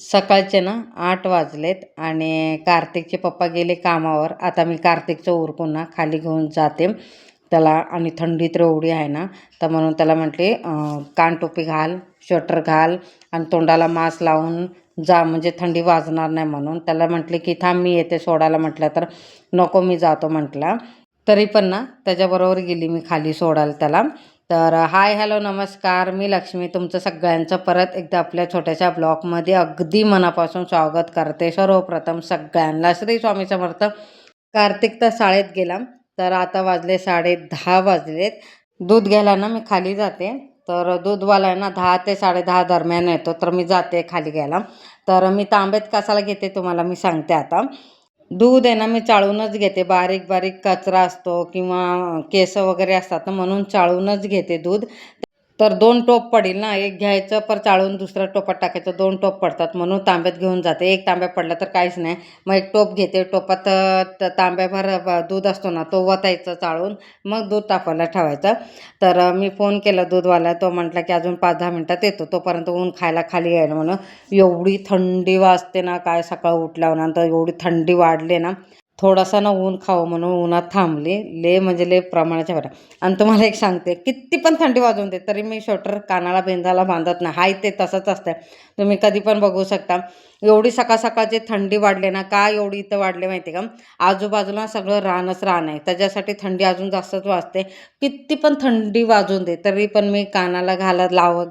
सकाळचे ना आठ वाजलेत आणि कार्तिकचे पप्पा गेले कामावर. आता मी कार्तिकचं उरकून ना खाली घेऊन जाते. त्याला आणि थंडी तर एवढी आहे ना तर म्हणून त्याला म्हटले कानटोपी घाल स्वेटर घाल आणि तोंडाला मास्क लावून जा म्हणजे थंडी वाजणार नाही म्हणून. त्याला म्हटले की थांब मी येते सोडायला म्हटलं तर नको मी जातो म्हटला. तरी पण ना त्याच्याबरोबर गेली मी खाली सोडायला त्याला. तर हाय हॅलो नमस्कार. मी लक्ष्मी. तुमचं सगळ्यांचं परत एकदा आपल्या छोट्याशा ब्लॉगमध्ये अगदी मनापासून स्वागत करते. सर्वप्रथम सगळ्यांना श्री स्वामी समर्थ. कार्तिक तर शाळेत गेला. तर आता वाजले साडे दहा वाजलेत. दूध घ्यायला ना मी खाली जाते. तर दूधवाला आहे ना दहा ते साडे दहा दरम्यान येतो. तर मी जाते खाली घ्यायला. तर मी तांबेत कसाला घेते तुम्हाला मी सांगते आता. दूध आहे ना मी चाळूनच घेते. बारीक बारीक कचरा असतो किंवा केस वगैरे असतात ना म्हणून चाळूनच घेते दूध. तर दोन टोप पडेल ना एक घ्यायचं पर चाळून दुसऱ्या टोपात टाकायचं दोन टोप पडतात म्हणून तांब्यात घेऊन जाते. एक तांब्या पडला तर काहीच नाही. मग एक टोप घेते टोपात तांब्याभर दूध असतो ना तो वतायचं चाळून मग दूध तापायला ठेवायचं. तर मी फोन केला दूधवाला तो म्हटला की अजून पाच दहा मिनटात येतो तोपर्यंत ऊन खायला खाली यायला म्हणून. एवढी थंडी वाजते ना काय सकाळ उठल्यावर नंतर एवढी थंडी वाढली ना थोडासा ना ऊन खावं म्हणून उन्हात थांबली. ले म्हणजे ले प्रमाणाच्या बरं आणि तुम्हाला एक सांगते किती पण थंडी वाजवून दे तरी मी स्वेटर कानाला बेंदाला बांधत नाही. हाय ते तसंच असतं तुम्ही कधी पण बघू शकता. एवढी सकाळ सकाळची थंडी वाढली ना का एवढी इथं वाढले माहिती का? आजूबाजूला सगळं रानच रान आहे. त्याच्यासाठी थंडी अजून जास्तच वाजते. किती पण थंडी वाजून दे तरी पण मी कानाला घालत लावत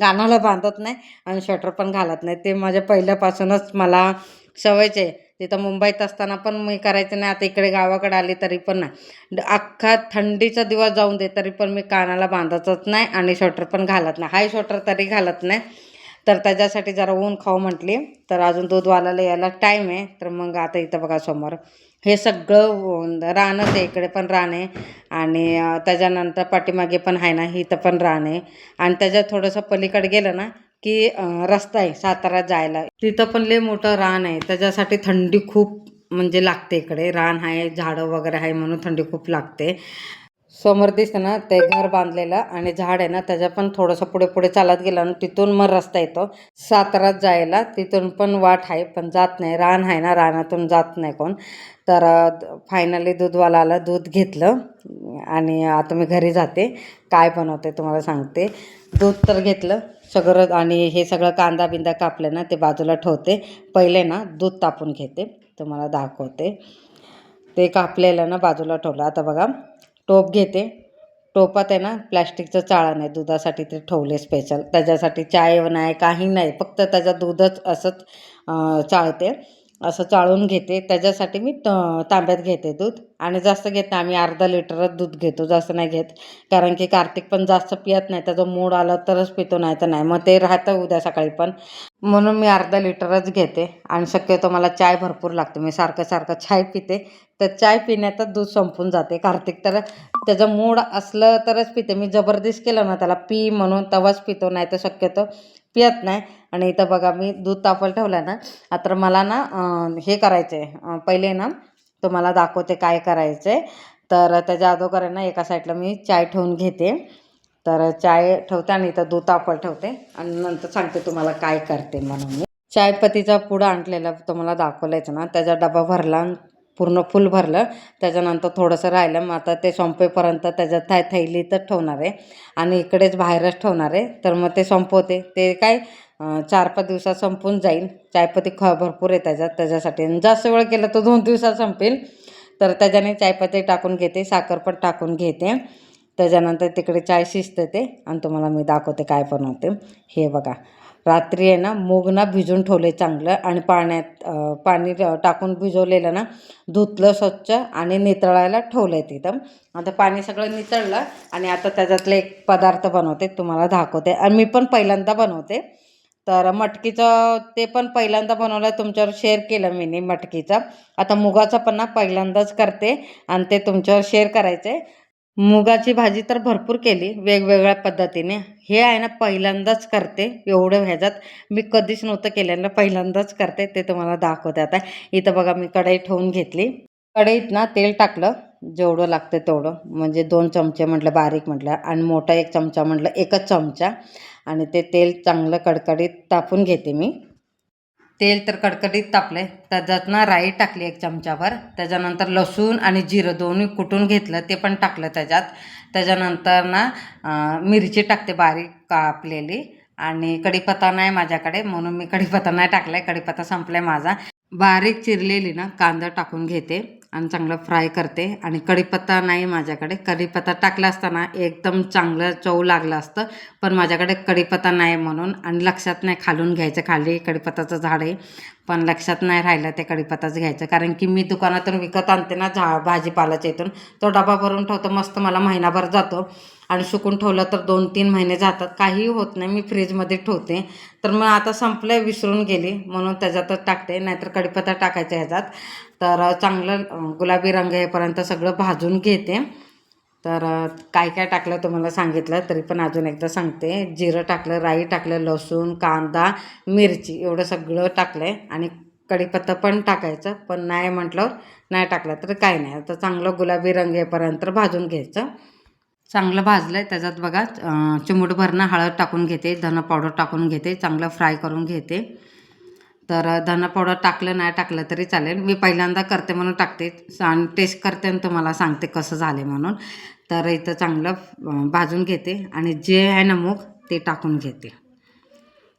कानाला बांधत नाही आणि स्वेटर पण घालत नाही. ते माझ्या पहिल्यापासूनच मला सवयच. आहे तिथं मुंबईत असताना पण मी करायचं नाही. आता इकडे गावाकडे आली तरी पण नाही. अख्खा थंडीचा दिवस जाऊन दे तरी पण मी कानाला बांधतच नाही आणि स्वेटर पण घालत नाही. हाय स्वेटर तरी घालत नाही. तर त्याच्यासाठी जरा ऊन खाऊ म्हटली. तर अजून दूधवाल्याला यायला टाईम आहे. तर मग आता इथं बघा समोर. हे सगळं राहणंच रानच आहे. इकडे पण रान आहे. आणि त्याच्यानंतर पाठीमागे पण आहे ना इथं पण रान आहे. आणि त्याच्यात थोडंसं पलीकडे गेलं ना की रस्ता आहे सातारा जायला. तिथं पण लय मोठं रान आहे. त्याच्यासाठी थंडी खूप म्हणजे लागते इकडे. रान आहे झाडं वगैरे आहे म्हणून थंडी खूप लागते. समोर दिसतं ना ते घर बांधलेलं आणि झाड आहे ना त्याच्या पण थोडंसं पुढे पुढे चालत गेलं आणि तिथून मग रस्ता येतो. सातारात जायला तिथून पण वाट आहे पण जात नाही. रान आहे ना रानातून जात नाही कोण. तर फायनली दूधवाला आला दूध घेतलं आणि आता मी घरी जाते. काय बनवते तुम्हाला सांगते. दूध तर घेतलं सगळं आणि हे सगळं कांदा बिंदा कापलं ना ते बाजूला ठेवते. पहिले ना दूध तापून घेते. तुम्हाला दाखवते. ते कापलेलं ना बाजूला ठेवलं. आता बघा टोप घेते. टोपात आहे ना प्लॅस्टिकचं चाळण आहे दुधासाठी ते ठेवले स्पेशल त्याच्यासाठी चाय नाही काही नाही फक्त त्याचं दूधच असंच चाळते. असं चाळून घेते. त्याच्यासाठी मी त तांब्यात घेते दूध. आणि जास्त घेत नाही. आम्ही अर्धा लिटरच दूध घेतो. जास्त नाही घेत. कारण की कार्तिक पण जास्त पियत नाही. त्याचं मूड आलं तरच पितो नाही तर नाही. मग ते राहतं उद्या सकाळी पण. म्हणून मी अर्धा लिटरच घेते. आणि शक्यतो मला चाय भरपूर लागते. मी सारखं सारखं चाय पिते. तर चाय पिण्यातच दूध संपून जाते. कार्तिक तर त्याचं मूड असलं तरच पिते. मी जबरदस्त केलं ना त्याला पी म्हणून तवाच पितो. नाही तर शक्यतो पियत नाही. आणि इथं बघा मी दूध तापल ठेवलं ना आता मला ना हे करायचं आहे पहिले ना तुम्हाला दाखवते काय करायचं आहे तर त्याच्या अगोदर आहे ना एका साईडला मी चाय ठेवून घेते. तर चाय ठेवते आणि इथं दूध तापल ठेवते. आणि नंतर सांगते तुम्हाला काय करते म्हणून मी. चायपत्तीचा पुडा आणलेला तुम्हाला दाखवलायचं ना त्याचा डबा भरला पूर्ण फुल भरलं. त्याच्यानंतर थोडंसं राहिलं मग आता ते संपेपर्यंत त्याच्यात थाय थैलीतच ठेवणार आहे. आणि इकडेच बाहेरच ठेवणार आहे. तर मग ते संपवते. ते काय चार पाच दिवसात संपून जाईल. चायपत्ती ख भरपूर आहे त्याच्यात. त्याच्यासाठी आणि जास्त वेळ केला तर दोन दिवसात संपेल. तर त्याच्याने चायपत्ती टाकून घेते. साखर पण टाकून घेते. त्याच्यानंतर तिकडे चाय शिजते ते. आणि तुम्हाला मी दाखवते काय बनवते. हे बघा. रात्री आहे ना मूग ना भिजून ठेवले चांगलं. आणि पाण्यात पाणी टाकून भिजवलेलं ना धुतलं स्वच्छ आणि नितळायला ठेवलं आहे तिथं आता पाणी सगळं नितळलं आणि आता त्याच्यातले एक पदार्थ बनवते. तुम्हाला दाखवते. आणि मी पण पहिल्यांदा बनवते. तर मटकीचं ते पण पहिल्यांदा बनवलं तुमच्यावर शेअर केलं मी नी मटकीचं. आता मुगाचं पण ना पहिल्यांदाच करते आणि ते तुमच्यावर शेअर करायचं आहे मुगाची भाजी तर भरपूर केली वेगवेगळ्या पद्धतीने. हे आहे ना पहिल्यांदाच करते. एवढं ह्याच्यात मी कधीच नव्हतं केल्यानं पहिल्यांदाच करते. ते तुम्हाला दाखवते आता. इथं बघा मी कढई ठेवून घेतली. कढईत ना तेल टाकलं. जेवढं लागतं तेवढं. म्हणजे दोन चमचे म्हटलं बारीक म्हटलं आणि मोठा एक चमचा म्हटलं एकच चमचा. आणि ते तेल चांगलं कडकडीत तापून घेते मी. तेल तर कडकडीत तापले त्याच्यात ना राई टाकली एक चमचाभर. त्याच्यानंतर लसूण आणि जिरं दोन्ही कुटून घेतलं ते पण टाकलं त्याच्यात. त्याच्यानंतर ना मिरची टाकते बारीक कापलेली. आणि कढीपत्ता नाही माझ्याकडे म्हणून मी कढीपत्ता नाही टाकलाय. कढीपत्ता संपलाय माझा. बारीक चिरलेली ना कांदा टाकून घेते. आणि चांगलं फ्राय करते. आणि कढीपत्ता नाही माझ्याकडे. कढीपत्ता टाकला असताना एकदम चांगलं चव लागलं असतं. पण माझ्याकडे कढीपत्ता नाही म्हणून. आणि लक्षात नाही खालून घ्यायचं. खाली कढीपत्ताचं झाड आहे. पण लक्षात नाही राहिलं ते कढीपत्ताच घ्यायचं. कारण की मी दुकानातून विकत आणते ना झा भाजीपालाच्या इथून. तो डबा भरून ठेवतो मस्त मला महिनाभर जातो. आणि सुकून ठेवलं तर दोन तीन महिने जातात. काहीही होत नाही मी फ्रीजमध्ये ठेवते. तर मग आता संपलं विसरून गेली. म्हणून त्याच्यातच टाकते. नाहीतर कढीपत्ता टाकायचा ह्याच्यात. तर चांगलं गुलाबी रंग येईपर्यंत सगळं भाजून घेते. तर काय काय टाकलं तुम्हाला सांगितलं तरी पण अजून एकदा सांगते. जिरं टाकलं राई टाकलं लसूण कांदा मिरची एवढं सगळं टाकलं आहे आणि कढीपत्ता पण टाकायचं पण नाही म्हटलं नाही टाकलं तर काय नाही. आता चांगलं गुलाबी रंग येईपर्यंत भाजून घ्यायचं. चांगलं भाजलं आहे त्याच्यात बघा चिमूट चिमूटभरनं हळद टाकून घेते धनं पावडर टाकून घेते चांगलं फ्राय करून घेते. तर धना पावडर टाकलं नाही टाकलं तरी चालेल. मी पहिल्यांदा करते म्हणून टाकते. आणि टेस्ट करते आणि तुम्हाला सांगते कसं झाले म्हणून. तर इथं चांगलं भाजून घेते. आणि जे आहे ना मूग ते टाकून घेते.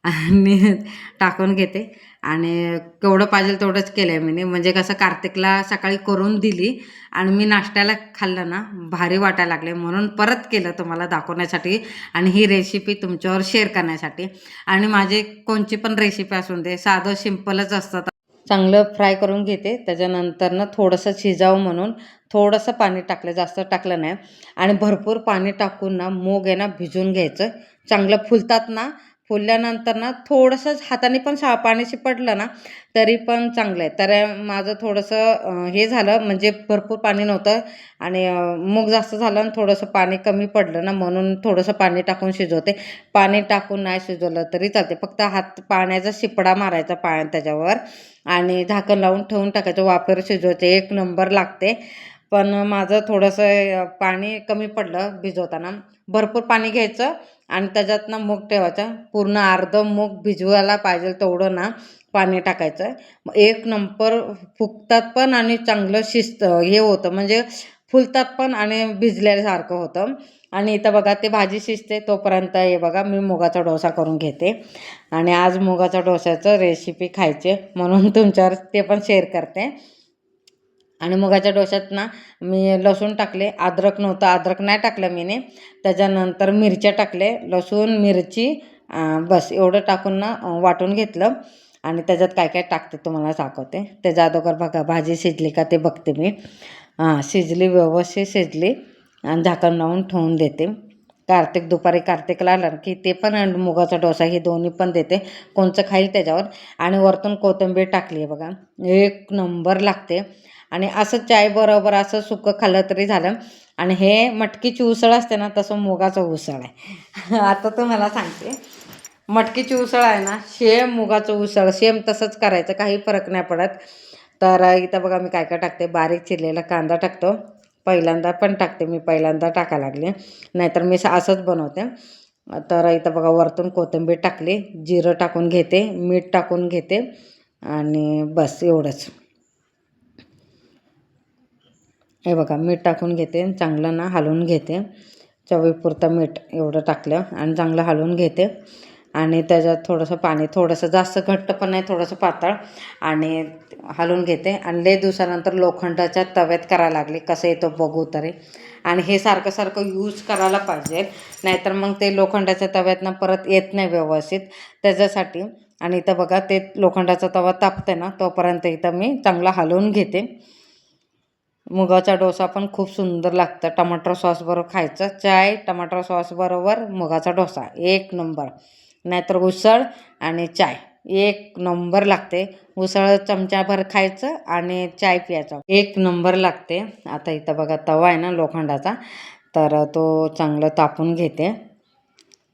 आणि टाकून घेते. आणि केवढं पाहिजे तेवढंच केलं आहे मी म्हणजे कसं कार्तिकला सकाळी करून दिली आणि मी नाश्त्याला खाल्लं ना भारी वाटायला लागले. म्हणून परत केलं तुम्हाला दाखवण्यासाठी आणि ही रेसिपी तुमच्यावर शेअर करण्यासाठी. आणि माझे कोणची पण रेसिपी असून दे साधं सिम्पलच असतात चांगलं फ्राय करून घेते. त्याच्यानंतर ना थोडंसं शिजावं म्हणून थोडंसं पाणी टाकलं. जास्त टाकलं नाही. आणि भरपूर पाणी टाकून ना मूग आहे ना भिजून घ्यायचं. चांगलं फुलतात ना फुलल्यानंतर ना थोडंसंच हाताने पण सा पाणी शिपडलं ना तरी पण चांगलं आहे. तर माझं थोडंसं हे झालं म्हणजे भरपूर पाणी नव्हतं आणि मूग जास्त झालं आणि थोडंसं पाणी कमी पडलं ना म्हणून थोडंसं पाणी टाकून शिजवते. पाणी टाकून नाही शिजवलं तरी चालते. फक्त हात पाण्याचा शिपडा मारायचा पा त्याच्यावर आणि झाकण लावून ठेवून टाकायचं. वापर शिजवायचे. एक नंबर लागते. पण माझं थोडंसं पाणी कमी पडलं भिजवताना. भरपूर पाणी घ्यायचं आणि त्याच्यातनं मूग ठेवायचं. पूर्ण अर्धं मूग भिजवायला पाहिजे तेवढं ना पाणी टाकायचं. एक नंबर फुगतात पण आणि चांगलं शिस्त हे होतं. म्हणजे फुलतात पण आणि भिजल्यासारखं होतं. आणि इथं बघा ते भाजी शिजते तोपर्यंत हे बघा मी मुगाचा डोसा करून घेते. आणि आज मुगाच्या डोस्याचं रेसिपी खायचे म्हणून तुमच्यावर ते पण शेअर करते. आणि मुगाच्या डोश्यात ना मी लसूण टाकले. अद्रक नव्हतं अद्रक नाही टाकलं मीने. त्याच्यानंतर मिरच्या टाकले. लसूण मिरची बस एवढं टाकून ना वाटून घेतलं. आणि त्याच्यात काय काय टाकते तुम्हाला दाखवते त्याच्या अगोदर बघा भाजी शिजली का ते बघते मी. हां शिजली व्यवस्थित शिजली. आणि झाकण लावून ठेवून देते. कार्तिक दुपारी कार्तिकला आलं की ते पण मुगाचा डोसा हे दोन्ही पण देते. कोणचं खाईल त्याच्यावर. आणि वरतून कोथिंबीर टाकली आहे बघा. एक नंबर लागते. आणि असं चाय बरोबर असं सुकं खाल्लं तरी झालं. आणि हे मटकीची उसळ असते ना तसं मुगाचं उसळ आहे. आता तुम्हाला सांगते. मटकीची उसळ आहे ना सेम मुगाचं उसळ सेम तसंच करायचं काही फरक नाही पडत. तर इथं बघा मी काय काय टाकते? बारीक चिरलेला कांदा टाकतो. पहिल्यांदा पण टाकते मी पहिल्यांदा टाकायला लागले. नाहीतर मी असंच बनवते. तर इथं बघा वरतून कोथिंबीर टाकली. जिरं टाकून घेते मीठ टाकून घेते. आणि बस एवढंच. हे बघा मीठ टाकून घेते. चांगलं ना हलवून घेते. चवीपुरतं मीठ एवढं टाकलं आणि चांगलं हलवून घेते. आणि त्याच्यात थोडंसं पाणी थोडंसं जास्त घट्ट पण नाही थोडंसं पातळ. आणि हलवून घेते. आणि लय दिवसानंतर लोखंडाच्या तव्यात करायला लागली. कसं येतो बघू तरी. आणि हे सारखं सारखं यूज करायला पाहिजे. नाहीतर मग ते लोखंडाच्या तव्यातनं परत येत नाही व्यवस्थित. त्याच्यासाठी आणि इथं बघा ते लोखंडाचा तवा तापते ना तोपर्यंत इथं मी चांगला हलवून घेते. मुगाचा डोसा पण खूप सुंदर लागतं. टमाटर सॉस बरोबर खायचं. चाय टमाटर सॉस बरोबर मुगाचा डोसा. एक नंबर. नाहीतर उसळ आणि चाय. एक नंबर लागते. उसळ चमच्याभर खायचं आणि चाय प्यायचं. एक नंबर लागते. आता इथं बघा तवा आहे ना लोखंडाचा. तर तो चांगलं तापून घेते.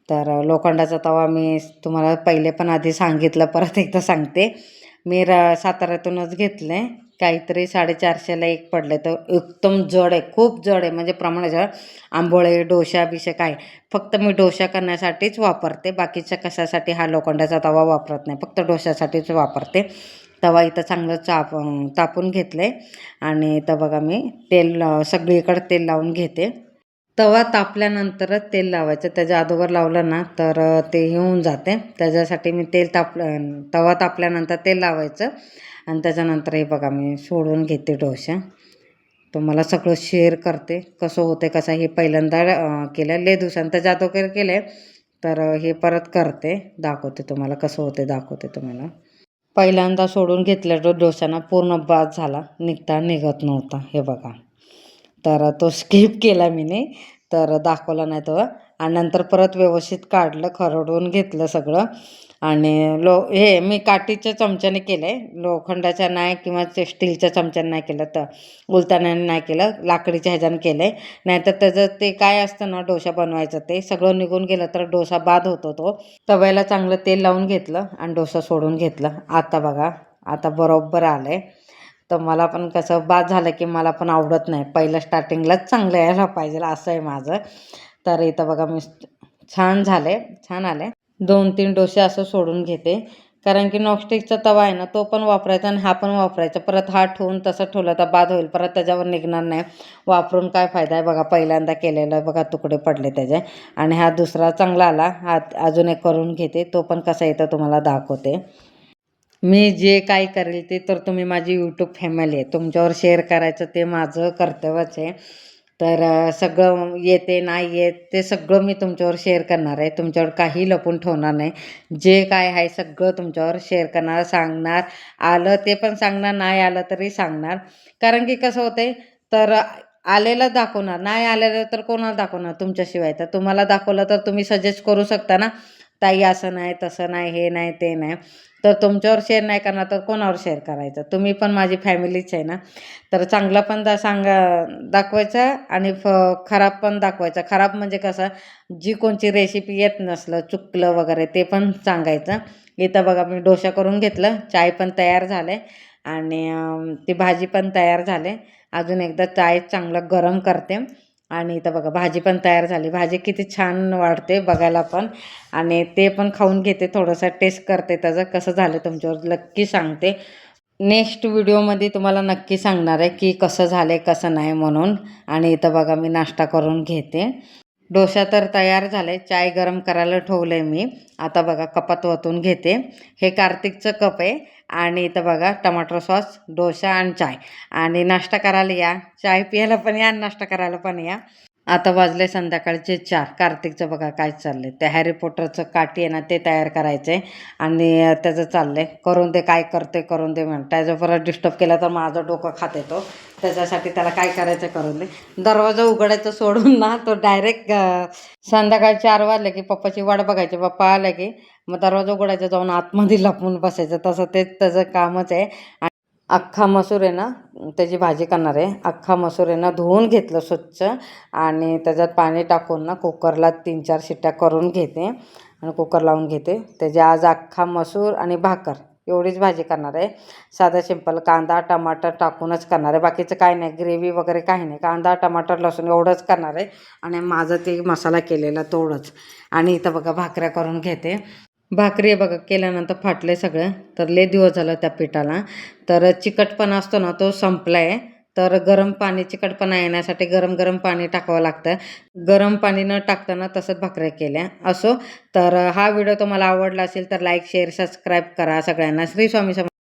तर लोखंडाचा तवा मी तुम्हाला पहिले पण आधी सांगितलं परत एकदा सांगते. मी र साताऱ्यातूनच घेतले काहीतरी साडेचारशेला एक पडले तर एकदम जड आहे. खूप जड आहे. म्हणजे प्रमाणात आंबोळे डोशा बिशा काय फक्त मी डोशा करण्यासाठीच वापरते. बाकीच्या कशासाठी हा लोखंडाचा तवा वापरत नाही. फक्त डोशासाठीच वापरते. तवा इथं चांगलं चाप तापून घेतलं आहे आणि तर बघा मी तेल सगळीकडे तेल लावून घेते. तवा तापल्यानंतरच तेल लावायचं. त्याच्या अगोदर लावलं ना तर ते ते होऊन जाते. त्याच्यासाठी मी तेल तापलं तवा तापल्यानंतर तेल लावायचं. आणि त्याच्यानंतर हे बघा मी सोडून घेते डोशा. तुम्हाला सगळं शेअर करते कसं होते कसं हे पहिल्यांदा केलं ले दिवसांनी त्याच्या अगोदर केलं तर हे परत करते. दाखवते तुम्हाला कसं होते दाखवते तुम्हाला. पहिल्यांदा सोडून घेतल्या डो पूर्ण बाद झाला. निघता निघत नव्हता. हे बघा. तर तो स्किप केला मी तर दाखवला नाही तो. आणि नंतर परत व्यवस्थित काढलं खरडून घेतलं सगळं. आणि लो हे मी काठीच्या चमच्याने केलं आहे लोखंडाच्या नाही किंवा स्टीलच्या चमच्याने नाही केलं तर. उलताण्याने नाही केलं लाकडीच्या ह्याच्यानं केलं आहे नाहीतर त्याचं ते काय असतं ना डोसा बनवायचं ते सगळं निघून गेलं तर डोसा बाद होतो तो. तव्याला चांगलं तेल लावून घेतलं आणि डोसा सोडून घेतलं. आता बघा आता बरोबर आलं आहे तर मला पण कसं बाद झालं की मला पण आवडत नाही. पहिलं स्टार्टिंगलाच चांगलं यायला पाहिजे असं आहे माझं. तर इथं बघा मी छान झाले छान आले. दोन तीन डोसे असं सोडून घेते. कारण की नॉनस्टिकचा तवा आहे ना तो पण वापरायचा आणि हा पण वापरायचा. परत हा ठेवून तसं ठेवलं तर बाद होईल. परत त्याच्यावर निघणार नाही. वापरून काय फायदा आहे? बघा पहिल्यांदा केलेला बघा तुकडे पडले त्याचे. आणि हा दुसरा चांगला आला. हा अजून एक करून घेते. तो पण कसा येतो तुम्हाला दाखवते. मी जे काय करेल ते तर तुम्ही माझी यूट्यूब फॅमिली आहे. तुमच्यावर शेअर करायचं ते माझं कर्तव्यच आहे. तर सगळं येते नाही येत ते सगळं मी तुमच्यावर शेअर करणार आहे. तुमच्यावर काही लपून ठेवणार नाही. जे काय आहे सगळं तुमच्यावर शेअर करणार सांगणार. आलं ते पण सांगणार नाही आलं तरी सांगणार. कारण की कसं होतंय तर आलेलं दाखवणार नाही आलेलं तर कोणाला दाखवणार तुमच्याशिवाय? तर तुम्हाला दाखवलं तर तुम्ही सजेस्ट करू शकता ना? ताई असं नाही तसं नाही हे नाही ते नाही. तर तुमच्यावर शेअर नाही करणार तर कोणावर शेअर करायचं? तुम्ही पण माझी फॅमिलीच आहे ना. तर चांगलं पण दा सांगा दाखवायचं आणि फ खराब पण दाखवायचं. खराब म्हणजे कसं जी कोणची रेसिपी येत नसलं चुकलं वगैरे ते पण सांगायचं. इथं बघा मी डोसा करून घेतलं चाय पण तयार झाले आणि ती भाजी पण तयार झाले. अजून एकदा चाय चांगलं गरम करते. आणि इथं बघा भाजी पण तयार झाली. भाजी किती छान वाढते बघायला पण. आणि ते पण खाऊन घेते थोडंसं टेस्ट करते त्याचं. कसं झालं तुमच्यावर नक्की सांगते. नेक्स्ट व्हिडिओमध्ये तुम्हाला नक्की सांगणार आहे की कसं झालं आहे कसं नाही म्हणून. आणि इथं बघा मी नाश्ता करून घेते. डोसा तर तयार झाले चाय गरम करायला ठेवलं आहे मी. आता बघा कपात वतून घेते. हे कार्तिकचं कप आहे आणि इथं बघा टमाटर सॉस डोसा आणि चाय. आणि नाश्ता करायला या. चाय प्यायला पण या आणि नाश्ता करायला पण या. आता वाजले संध्याकाळचे चार. कार्तिकचं बघा काय चाललंय. ते हॅरी पॉटरचं काठी आहे ना ते तयार करायचं आहे आणि त्याचं चाललंय. करून दे काय करते करून दे म्हण त्याचं परत डिस्टर्ब केला तर माझं डोकं खात येतो. त्याच्यासाठी त्याला काय करायचं करून दे. दरवाजा उघडायचं सोडून ना तो डायरेक्ट संध्याकाळी चार वाजले की पप्पाची वाट बघायची. पप्पा आले की मग दरवाजा उघडायचा जाऊन आतमध्ये लपून बसायचं. तसं ते त्याचं कामच आहे. अख्खा मसूर आहे ना त्याची भाजी करणार आहे. अख्खा मसूर आहे ना धुवून घेतलं स्वच्छ. आणि त्याच्यात पाणी टाकून ना कुकरला तीन चार शिट्ट्या करून घेते. आणि कुकर लावून घेते. त्याची आज अख्खा मसूर आणि भाकर एवढीच भाजी करणार आहे. साधा सिंपल कांदा टमाटर टाकूनच करणार आहे. बाकीचं काय नाही ग्रेव्ही वगैरे काही नाही. कांदा टमाटर लसूण एवढंच करणार आहे. आणि माझं ते मसाला केलेला तेवढंच आणि इथं बघा भाकऱ्या करून घेते. भाकरी आहे बघा केल्यानंतर फाटले सगळं. तर लय दिवस झालं त्या पिठाला. तर चिकटपणा असतो ना तो संपला आहे तर गरम पाणी चिकटपणा येण्यासाठी गरम गरम पाणी टाकावं लागतं. गरम पाणी न टाकताना तसंच भाकऱ्या केल्या. असो. तर हा व्हिडिओ तुम्हाला आवडला असेल तर लाईक शेअर सबस्क्राईब करा सगळ्यांना. श्री स्वामी सम